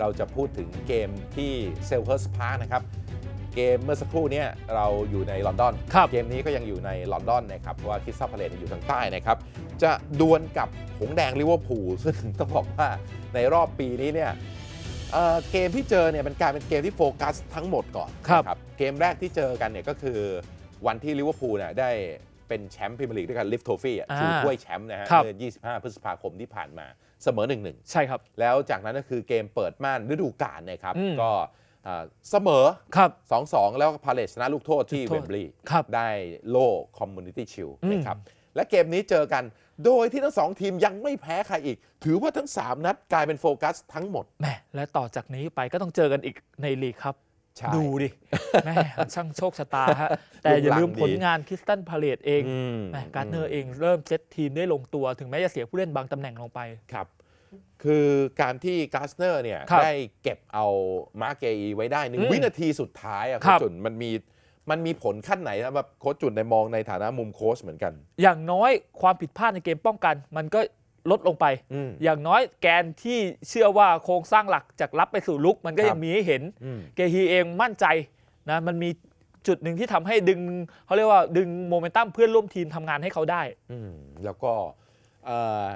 เราจะพูดถึงเกมที่เซลเ h อร์สพาร์นะครับ เกมเมื่อสักครู่เนี้เราอยู่ในลอนดอนครับเกมนี้ก็ยังอยู่ในลอนดอนนะครับ เพราะว่าคริสตัลพาเลตอยู่ทางใต้นะครับ จะดวลกับหงส์แดงลิเวอร์พูลซึ่งต้องบอกว่าในรอบปีนี้เนี่ยเอ่อเกมที่เจอเนี่ยมันกลายเป็นเกมที่โฟกัสทั้งหมดก่อนครับนะเกมแรกที่เจอกันเนี่ยก็คือวันที่ลิเวอร์พูลเนี่ยได้เป็นแชมป์พรีเมียร์ลีกด้วยกันลิฟโทฟี่อ่าถือถ้วยแชมป์นะฮะครับเมื่อ 25 พฤษภาคมที่ผ่านมา เสมอ1-1ใช่ครับ แล้วจากนั้นก็คือเกมเปิดม่านฤดูกาลนะครับ อืม ก็อ่าเสมอ ครับ 2-2 แล้วพาเลสชนะลูกโทษที่จุดโทเวษ มบลีย์ครับ ได้โล่คอมมูนิตี้ชิลอืม นะครับ และเกมนี้เจอกันโดยที่ทั้งสองทีมยังไม่แพ้ใครอีก ถือว่าทั้ง 3 นัดกลายเป็นโฟกัสทั้งหมดแหมและต่อจากนี้ไปก็ต้องเจอกันอีกในลีกครับ ใช่ ดูดิแม่มันช่างโชคชะตาฮะ แต่อย่าลืมลุงรังดีผลงานคริสตันพาเลตเองอืม แหมการ์เนอร์เองเริ่มเซตทีมได้ลงตัวถึงแม้จะเสียผู้เล่นบางตำแหน่งลงไป ครับ คือการที่กาสเนอร์เนี่ยครับได้เก็บเอามาร์เกอีไว้ได้หนึ่งอืมวินาทีสุดท้ายอะคโค้รัชบจุนมันมีมันมีผลขั้นไหนนะแบบโค้ชจุนในมองในฐานะมุมโค้ชเหมือนกัน อย่างน้อยความผิดพลาดในเกมป้องกัน มันก็ลดลงไป อืม อย่างน้อยแกนที่เชื่อว่าโครงสร้างหลักจากรับไปสู่ลุก มันก็ครับยังมีให้เห็น อืม เกฮีเองมั่นใจนะมันมีจุดหนึ่งที่ทำให้ดึงเขาเรียกว่าดึงโมเมนตัมเพื่อนร่วมทีมทำงานให้เขาได้ อืมแล้วก็เอ่อ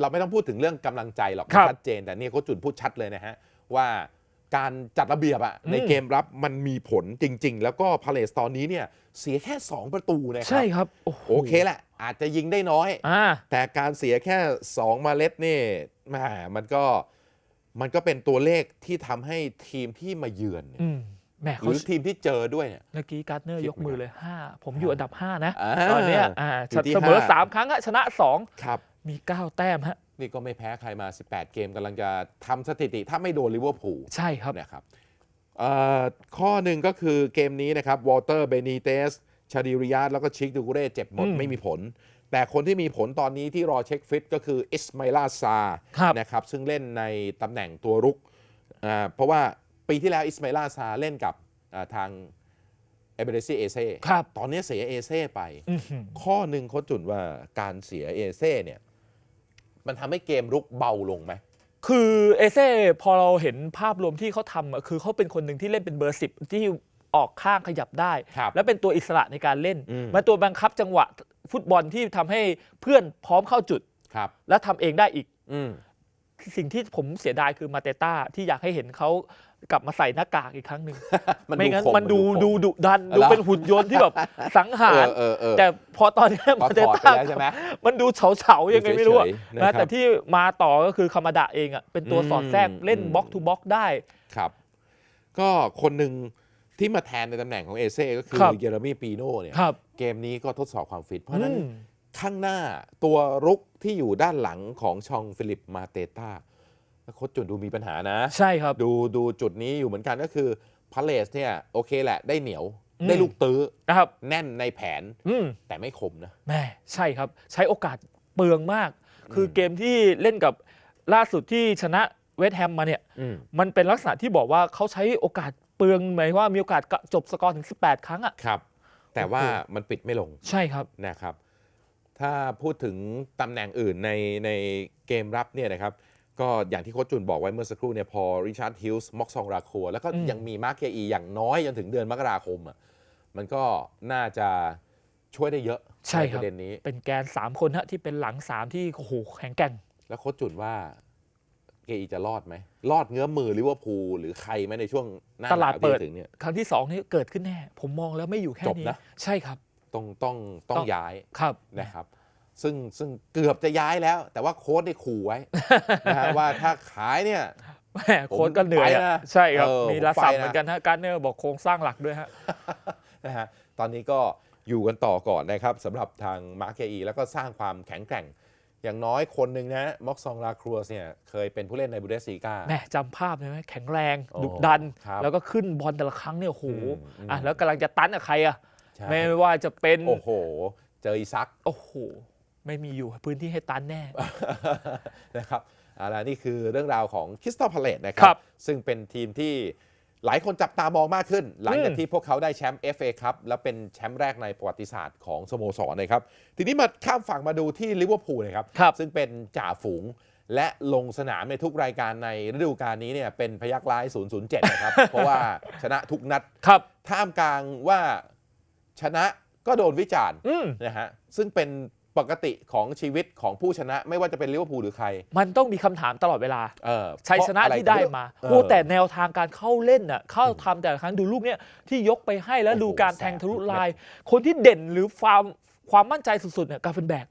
เราไม่ต้องพูดถึงเรื่องกำลังใจหรอกครับ ชัดเจน แต่เนี่ยโค้ชจุนพูดชัดเลยนะฮะ ว่าการจัดระเบียบอะอืมในเกมรับมันมีผลจริง ๆ แล้วก็พาเลสตอนนี้เนี่ยเสียแค่ 2 ประตูนะครัใช่ครับ โอ้โหโอเคแหละ อาจจะยิงได้น้อย อ่า แต่การเสียแค่ 2 มาเล็ดนี่แหมมันก็มันก็เป็นตัวเลขที่ทำให้ทีมที่มาเยือนเนี่ยอืมแหมหเขารือทีมที่เจอด้วยเนี่ย เมื่อกี้การ์ดเนอร์คิดยกมือเลย 5 ผมอยู่อันดับ 5 นะ อ่าตอนเนี้ยอ่าอยู่ที่เสมอ ห้า 3 ครั้งอะชนะครับ2 มี 9 แต้มฮะ นี่ก็ไม่แพ้ใครมา 18 เกมกำลังจะทำสถิติ ถ้าไม่โดนลิเวอร์พูลใช่ครับนะครับเอ่อข้อหนึ่งก็คือเกมนี้นะครับวอลเตอร์เบนิเตสชาดิริยาแล้วก็ชิคดูกุเร่เจ็บหมดอืมไม่มีผล แต่คนที่มีผลตอนนี้ที่รอเช็คฟิตก็คืออิสมาลาซาครับนะครับซึ่งเล่นในตำแหน่งตัวรุกอ่าเพราะว่าปีที่แล้วอิสมาลาซาเล่นกับอ่าทางเอเบเรซีเอเซครับตอนนี้เสียเอเซไปอื้อหือข้อหนึ่งเขาจุดว่าการเสียเอเซเนี่ย มันทำให้เกมรุกเบาลงไหม คือเอเซ่พอเราเห็นภาพรวมที่เขาทำอะคือเขาเป็นคนหนึ่งที่เล่นเป็นเบอร์สิบที่ออกข้างขยับได้ ครับและเป็นตัวอิสระในการเล่นอืม มันตัวบังคับจังหวะฟุตบอลที่ทำให้เพื่อนพร้อมเข้าจุด ครับ และทำเองได้อีก อืม สิ่งที่ผมเสียดายคือมาเตต้าที่อยากให้เห็นเขา กลับมาใส่หน้ากากอีกครั้งหนึ่งมันไม่งั้นคมันดูคดูดุดัน ดูเหรอ เป็นหุ่นยนต์ที่แบบสังหาร เออเออเออแต่พอตอนนี้พอมาเตถอดไปต้าแล้วใช่ไหม มันดูเฉาเฉาๆยังไงไม่รู้อะเฉยๆนะครันะบแต่ที่มาต่อก็คือคามาดะเองอะเป็นตัวอืมสอดแทรกเล่นอืมบล็อกทูบล็อกได้ ครับ ก็คนหนึ่งที่มาแทนในตำแหน่งของเอเซ่ก็คือครับ เยเรมีปีโน่เนี่ย ครับเกมนี้ก็ทดสอบความฟิต เพราะฉะนั้นอืม ข้างหน้าตัวรุกที่อยู่ด้านหลังของชองฟิลิปมาเตต้า โค้ชจุดดูมีปัญหานะ ใช่ครับ ดูดูจุดนี้อยู่เหมือนกันก็คือพาเลสเนี่ยโอเคแหละได้เหนียวอืมได้ลูกตื้อนะครับ แน่นในแผนอืมแต่ไม่คมนะ แม่ใช่ครับ ใช้โอกาสเปลืองมาก คือเกมที่เล่นกับล่าสุดที่ชนะเวสต์แฮมมาเนี่ย อืมมันเป็นลักษณะที่บอกว่าเขาใช้โอกาสเปลืองหมายว่ามีโอกาสจบสกอร์ถึง 18 ครั้งอะ ครับ แต่ว่าโอ้โหมันปิดไม่ลงใช่ครับ นะครับ ถ้าพูดถึงตำแหน่งอื่นในในเกมรับเนี่ยนะครับ ก็อย่างที่โค้ชจุนบอกไว้เมื่อสักครู่เนี่ยพอริชาร์ดฮิลส์ม็อกซองราคัวแล้วก็อืมยังมีมาร์เกอีอย่างน้อยจนถึงเดือนมกราคมอะมันก็น่าจะช่วยได้เยอะใช่คปรับระเด็นนี้ เป็นแกน 3 คนฮะที่เป็นหลัง 3 ที่โอ้โหแข็งแกร่ง แล้วโค้ชจุนว่าเกอีจะรอดไหม รอดเงื้อมือลิเวอร์พูลหรือใครไหมในช่วงหน้าตลาดหนวเปิดที่จะถึงเนี่ยครั้งที่ 2 นี่เกิดขึ้นแน่ ผมมองแล้วไม่อยู่แค่จบนี้นะใช่ครับ ต้องต้องต้อต้งองย้ายครับนะครับ ซึ่งซึ่งเกือบจะย้ายแล้ว แต่ว่าโค้ชได้ขู่ไว้นะฮะว่าถ้าขายเนี่ยแม่โค้ชก็เหนื่อยไปอะนะใช่ครับ เออมีผมละสับไปนะ เหมือนกันฮะการเนอร์บอกโครงสร้างหลักด้วยฮะ นะฮะตอนนี้ก็อยู่กันต่อก่อนนะครับสำหรับทางมาร์เกอีแล้วก็สร้างความแข็งแกร่ง อย่างน้อยคนหนึ่งนะม็อกซองลาครัวเนี่ยเคยเป็นผู้เล่นในบูเดสซีกาแม่จำภาพได้ไหมแข็งแรงโอ้ดุดัน ครับแล้วก็ขึ้นบอลแต่ละครั้งเนี่ยโอ้โหอืมอืม อะแล้วกำลังจะตันกับใครอะใช่ไม่ว่าจะเป็น โอ้โห เจออีซัก โอ้โห ไม่มีอยู่พื้นที่ให้ตันแน่ นะครับเอาล่ะนี่คือเรื่องราวของคริสตัลพาเลตนะคครัรับบซึ่งเป็นทีมที่หลายคนจับตามองมากขึ้น หลังจากอืมที่พวกเขาได้แชมป์ FA ครับและเป็นแชมป์แรกในประวัติศาสตร์ของสโมสรนะครับ ทีนี้มาข้ามฝั่งมาดูที่ลิเวอร์พูลนะครับ ครับ ซึ่งเป็นจ่าฝูงและลงสนามในทุกรายการในฤดูกาลนี้เนี่ยเป็นพยักร้าย 007 นะครับ เพราะว่าชนะทุกนัด ครับ ท่ามกลางว่าชนะก็โดนวิจารณ์ อืม นะฮะซึ่งเป็น ปกติของชีวิตของผู้ชนะ ไม่ว่าจะเป็นลิเวอร์พูลหรือใคร มันต้องมีคำถามตลอดเวลา เออชัยชนะเพราอรที่ได้มาเออ โอ้แต่แนวทางการเข้าเล่นน่ะเข้าทำแต่ละครั้งดูลูกเนี้ยที่ยกไปให้แล้วโอ้โหดูการแทงแสบทะลุทุกเม็ดลาย คนที่เด่นหรือความความมั่นใจสุดๆเนี่ยกาเฟนแบก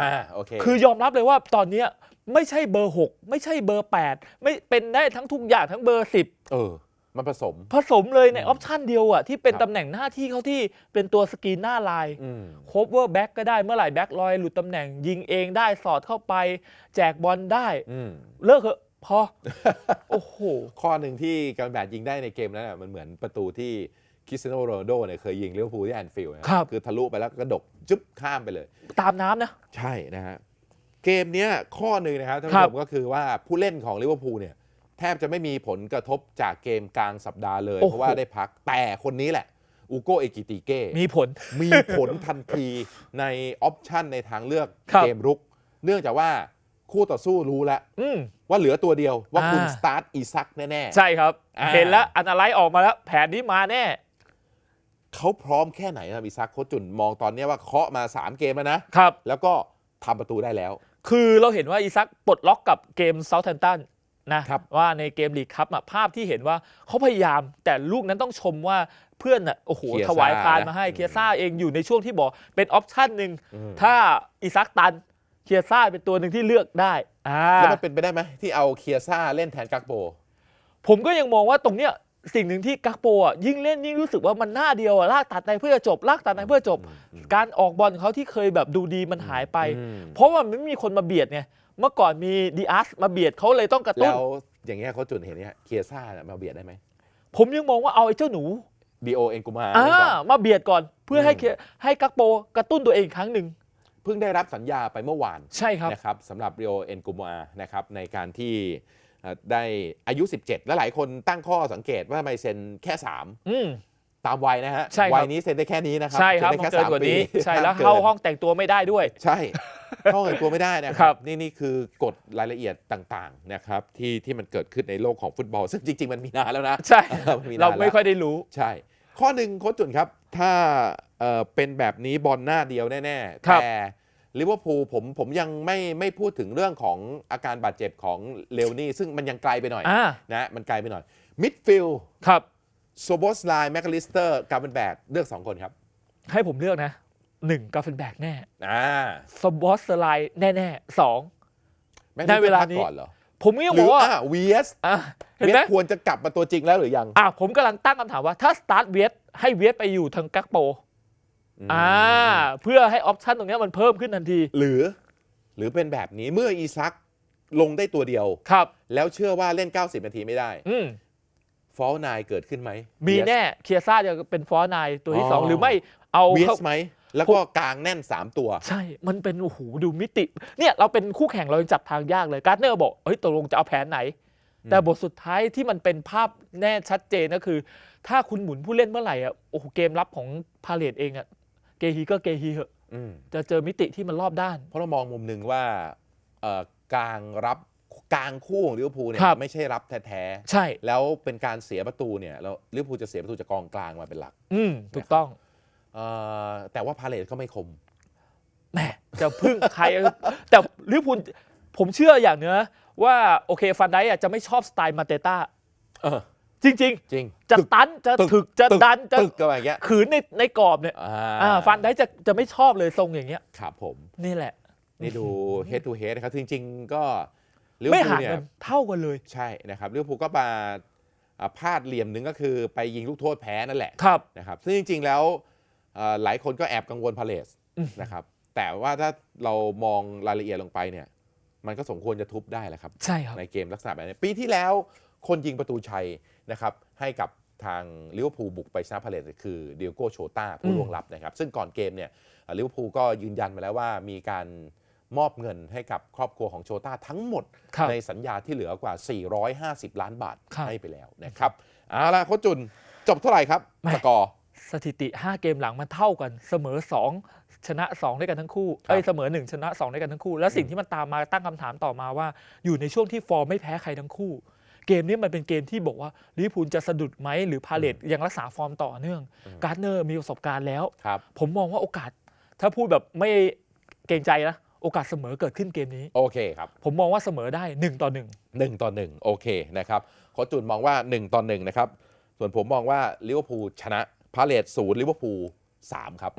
อ่าโอเค คือยอมรับเลยว่าตอนเนี้ยไม่ใช่เบอร์ 6 ไม่ใช่เบอร์ 8 ไม่เป็นได้ทั้งทุกอย่างทั้งเบอร์ 10 เออ มันผสม ผสมเลยในอือมอปชันเดียวอะที่เป็นครับตำแหน่งหน้าที่เขาที่เป็นตัวสกรีนหน้าลายอืมโคเวอร์แบ็กก็ได้เมื่อไหร่แบ็กลอยหลุดตำแหน่ง ยิงเองได้สอดเข้าไป แจกบอลได้อืมเลิกเถอะพอ โอ้โห ข้อหนึ่งที่การแบดยิงได้ในเกมนั้นน่ะมันเหมือนประตูที่คริสเตียโนโรนัลโดเนี่ยเคยยิงลิเวอร์พูลที่แอนฟิลด์นะครับคือทะลุไปแล้วก็กระดกจุ๊บข้ามไปเลย ตามน้ำนะ ใช่นะฮะเกมเนี้ยข้อหนึ่งนะครับท่านครัผู้บชมก็คือว่าผู้เล่นของลิเวอร์พูลเนี่ย แทบจะไม่มีผลกระทบจากเกมกลางสัปดาห์เลยเพราะว่าได้พักแต่คนนี้แหละ อูโกเอกิติเก้ มีผล มีผลทันทีในออปชันในทางเลือกครับ เกมรุก เนื่องจากว่าคู่ต่อสู้รู้แล้ว อืม ว่าเหลือตัวเดียวว่าคุณอ่า สตาร์ทอีซักแน่ ใช่ครับ อ่า เห็นแล้วอันอะไรออกมาแล้ว แผนนี้มาแน่ ๆเขาพร้อมแค่ไหนครับอีซักโคชจุนมองตอนเนี้ยว่าเคาะมา 3 เกมแล้วนะ ครับ แล้วก็ทำประตูได้แล้ว คือเราเห็นว่าอีซักปลดล็อกกับเกมเซาท์แ m ม t ตัน นะครับว่าในเกมลีกคัพอะภาพที่เห็นว่าเขาพยายามแต่ลูกนั้นต้องชมว่าเพื่อนอะโอ้โหเคียซ่าถวายพานมาให้นะเคียซ่าเองอยู่ในช่วงที่บอกเป็นออปชั่นหนึ่งอืมถ้าอีซักตันเคียซ่าเป็นตัวหนึ่งที่เลือกได้อ่าแล้วมันเป็นไปได้ไหมที่เอาเคียซ่าเล่นแทนกักโปผมก็ยังมองว่าตรงเนี้ย สิ่งหนึ่งที่กักโปอะยิ่งเล่นยิ่งรู้สึกว่ามันหน้าเดียวอะลากตัดในเพื่อจะจบลากตัดในเพื่อจบอืมการออกบอลของเขาที่เคยแบบดูดีมันหายไปอืมเพราะว่ามันไม่มีคนมาเบียดไงเมื่อก่อนมีดีอาร์สมาเบียดเขาเลยต้องกระตุ้แล้นวอย่างเงี้ยเขาจุนเห็นเนี่ยเคียซ่าเนี่ยมาเบียดได้ไหมผมยังมองว่าเอาไอ้เจ้าหนูบีโอเอ็นกูมาอ่าเล่นก่อนมาเบียดก่อนเพื่อให้อืมเคให้กักโปกระตุ้นตัวเองอีกครั้งหนึ่งเพิ่งได้รับสัญญาไปเมื่อวานใช่ครับนะครับสำหรับ Rio e n g u m a นะครับในการที่เอ่อ ได้อายุ 17 และหลายคนตั้งข้อสังเกตว่าทำไมเซ็นแค่อืม3ตามวัยนะฮะใช่ครับ วัยนี้เซ็นได้แค่นี้นะครับใช่ครับเซ็นมันได้แค่เกินกว่านี้ปีใช่แล้วห้มกิน เข้าห้องแต่งตัวไม่ได้ด้วย ใช่เข้าเงินตัวไม่ได้นะคครัรับนี่นี่คือกฎรายละเอียดต่างๆนะครับที่ที่มันเกิดขึ้นในโลกของฟุตบอล ซึ่งจริง ๆ มันมีนานแล้วนะ ใช่มันนนเราไม่แล้วค่อยได้รู้ ใช่ ข้อหนึ่งโค้ชจุนครับ ถ้าเอ่อเป็นแบบนี้บอลหน้าเดียวแน่ ๆ ครับ แต่ ลิเวอร์พูลผมผมยังไม่ไม่พูดถึงเรื่องของอาการบาดเจ็บของเลวนี่ ซึ่งมันยังไกลไปหน่อยอ่า นะมันไกลไปหน่อยมิดฟิลด์ครับ โซโบสไลน์แมคคาลิสเตอร์กาเบนแบกเลือก 2 คนครับให้ผมเลือกนะหนึ่งกาเฟนแบกแน่อ่าสบอสไลน์แน่ๆสอง แม่งในเวลาพักนี้ก่อนเหรอผมก็ยังหบรืออกว่าอ่าวีเอสอะเห็นเวียไหมสควรจะกลับมาตัวจริงแล้วหรือยัง อะผมกำลังตั้งคำถามว่าถ้าสตาร์ทเวียสให้เวียสไปอยู่ทางกักโป อ่าเพื่อให้ออปชันตรงเนี้ยมันเพิ่มขึ้นทันที หรือ หรือเป็นแบบนี้เมื่ออีซักลงได้ตัวเดียวครับ แล้วเชื่อว่าเล่น 90 นาทีไม่ได้อืมฟอลนายเกิดขึ้นไหมมีแน่เคียซ่าจะเป็นฟอร์นายตัวที่อ๋อสองหรือไม่เอาวีเข้าสไหม แล้วก็กลางแน่น 3 ตัว ใช่ มันเป็นโอ้โหดูมิติ เนี่ยเราเป็นคู่แข่งเรายังจับทางยากเลยการ์ดเนอร์บอกเฮ้ยตกลงจะเอาแผนไหนอืมแต่บทสุดท้ายที่มันเป็นภาพแน่ชัดเจนก็คือ ถ้าคุณหมุนผู้เล่นเมื่อไหร่อะโอ้โหเกมรับของพาเลตเองอะ เกฮีก็เกฮีเหอะอืมจะเจอมิติที่มันรอบด้าน เพราะเรามองมุมหนึ่งว่าเอ่อกลางรับกลางคู่ของลิเวอร์พูลเนี่ยครับไม่ใช่รับแท้ใช่ๆแล้วเป็นการเสียประตูเนี่ยแล้วลิเวอร์พูลจะเสียประตูจากกองกลางมาเป็นหลัก อืมถูกต้องเอ่อแต่ว่าพาเลตก็ไม่คมแหมจะพึ่งใคร แต่ลิเวอร์พูลผมเชื่ออย่างเนื้อะว่าโอเคฟันไดอะจะไม่ชอบสไตล์มาเตต้า เออจริงจริงๆจะตันจะตึกถึกจะตึกดันจะตึกกันอย่างเงี้ยขืนในในกรอบเนี่ยอ่าอ่าฟันไดจะจะไม่ชอบเลยทรงอย่างเงี้ยครับผมนี่แหละ นี่ดู head to head นะครับจริง ๆ ก็ลิเวอไม่ร์พูลห่างเนี่ยกันเท่ากันเลยใช่นะครับลิเวอร์พูลก็มาอ่าพลาดเหลี่ยมหนึ่งก็คือไปยิงลูกโทษแพ้นั่นแหละครับนะครับซึ่งจริง ๆแล้วเอ่อหลายคนก็แอบกังวลพาเลสอืมนะครับ แต่ว่าถ้าเรามองรายละเอียดลงไปเนี่ย มันก็สมควรจะทุบได้แหละครับ ใช่ครับ ในเกมลักษณะแบบนี้ ปีที่แล้วคนยิงประตูชัย นะครับให้กับทางลิเวอร์พูลบุกไปชนะพาเลสคือเดียโกโชตาผู้อืมล่วงลับนะครับ ซึ่งก่อนเกมเนี่ยเอ่อลิเวอร์พูลก็ยืนยันมาแล้วว่ามีการมอบเงินให้กับครอบครัวของโชตาทั้งหมดครับในสัญญาที่เหลือกว่า 450 ล้านบาทครับให้ไปแล้วนะครับเอาล่ะโค้ชจุนจบเท่าไหร่ครับแหม่สกอร์สถิติ 5 เกมหลังมันเท่ากันเสมอ 2 ชนะ 2 ด้วยกันทั้งคู่เอ้ยเสมอ 1 ชนะ 2 ด้วยกันทั้งคู่ แล้วสิ่งอืมที่มันตามมาตั้งคำถามต่อมาว่า อยู่ในช่วงที่ฟอร์มไม่แพ้ใครทั้งคู่ เกมนี้มันเป็นเกมที่บอกว่าลิเวอร์พูลจะสะดุดไหมหรือพาเลตยังรักษาฟอร์มต่อเนื่องอืมการ์ดเนอร์มีประสบการณ์แล้วครับผมมองว่าโอกาส ถ้าพูดแบบไม่เกรงใจนะโอกาสเสมอเกิดขึ้นเกมนี้ โอเคครับ ผมมองว่าเสมอได้ 1 ต่อ 1 1 ต่อ 1 โอเคนะครับโคชจุนมองว่า 1 ต่อ 1 นะครับ ส่วนผมมองว่าลิเวอร์พูลชนะพาเลตศูนย์ลิเวอร์พูล3ครับ